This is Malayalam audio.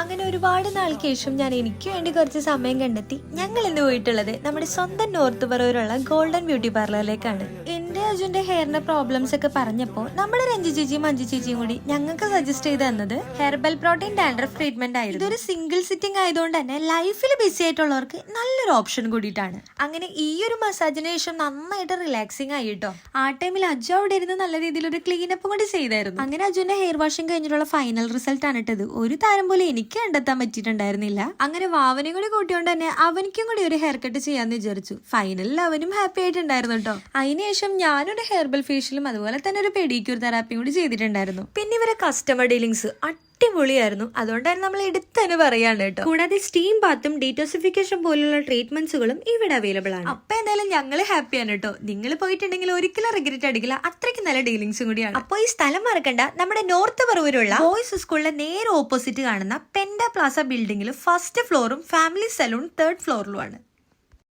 അങ്ങനെ ഒരുപാട് നാൾക്ക് ശേഷം ഞാൻ എനിക്ക് വേണ്ടി കുറച്ച് സമയം കണ്ടെത്തി ഞങ്ങൾ ഇന്ന് പോയിട്ടുള്ളത് നമ്മുടെ സ്വന്തം നോർത്ത് പറവൂരുള്ള ഗോൾഡൻ ബ്യൂട്ടി പാർലറിലേക്കാണ്. എന്റെ അർജുന്റെ ഹെയറിന്റെ പ്രോബ്ലംസ് ഒക്കെ പറഞ്ഞപ്പോ നമ്മുടെ രഞ്ജി ചേച്ചിയും മഞ്ജു ചേച്ചിയും കൂടി ഞങ്ങൾക്ക് സജസ്റ്റ് ചെയ്ത് തന്നത് ഹെർബൽ പ്രോട്ടീൻ ഡാൻഡ്രഫ് ട്രീറ്റ്മെന്റ് ആയിരുന്നു. ഇതൊരു സിംഗിൾ സിറ്റിംഗ് ആയതുകൊണ്ട് തന്നെ ലൈഫിൽ ബിസി ആയിട്ടുള്ളവർക്ക് നല്ലൊരു ഓപ്ഷൻ കൂടിയിട്ടാണ്. അങ്ങനെ ഈ ഒരു മസാജിന് ശേഷം നന്നായിട്ട് റിലാക്സിങ് ആയി കേട്ടോ ആ ടൈമിൽ അജു അവിടെ ഇരുന്ന് നല്ല രീതിയിൽ ഒരു ക്ലീനപ്പ് കൂടി ചെയ്തായിരുന്നു. അങ്ങനെ അജുവിന്റെ ഹെയർ വാഷിംഗ് കഴിഞ്ഞിട്ടുള്ള ഫൈനൽ റിസൾട്ട് ആണ് ഇട്ടത്. ഒരു താരം പോലെ എനിക്ക് കണ്ടെത്താൻ പറ്റിയിട്ടുണ്ടായിരുന്നില്ല. അങ്ങനെ വാവനെ കൂടി കൂട്ടിയോണ്ട് തന്നെ അവനിക്കും കൂടി ഒരു ഹെയർ കട്ട് ചെയ്യാന്ന് വിചാരിച്ചു. ഫൈനലിൽ അവനും ഹാപ്പി ആയിട്ടുണ്ടായിരുന്നു കേട്ടോ അതിനുശേഷം ഞാനൊരു ഹെർബൽ ഫേഷ്യലും അതുപോലെ തന്നെ ഒരു പെഡിക്യൂർ തെറാപ്പിയും കൂടി ചെയ്തിട്ടുണ്ടായിരുന്നു. പിന്നെ ഇവരെ കസ്റ്റമർ ഡീലിങ്സ് അടിപൊളിയായിരുന്നു. അതുകൊണ്ടാണ് നമ്മൾ എടുത്തന്നെ പറയാണ് കേട്ടോ. കൂടാതെ സ്റ്റീം ബാത്തും ഡീറ്റോസിഫിക്കേഷൻ പോലുള്ള ട്രീറ്റ്മെന്റ്സുകളും ഇവിടെ അവൈലബിൾ ആണ്. അപ്പൊ എന്തായാലും ഞങ്ങൾ ഹാപ്പിയാണ് കേട്ടോ. നിങ്ങൾ പോയിട്ടുണ്ടെങ്കിൽ ഒരിക്കലും റിഗ്രറ്റ് അടിക്കില്ല. അത്രയ്ക്ക് നല്ല ഡീലിങ്സും കൂടിയാണ്. അപ്പോൾ ഈ സ്ഥലം മറക്കണ്ട. നമ്മുടെ നോർത്ത് പറവൂരുള്ള ബോയ്സ് സ്കൂളിലെ നേരെ ഓപ്പോസിറ്റ് കാണുന്ന പെൻഡ പ്ലാസ ബിൽഡിംഗിൽ ഫസ്റ്റ് ഫ്ലോറും ഫാമിലി സലൂൺ തേർഡ് ഫ്ലോറിലുമാണ്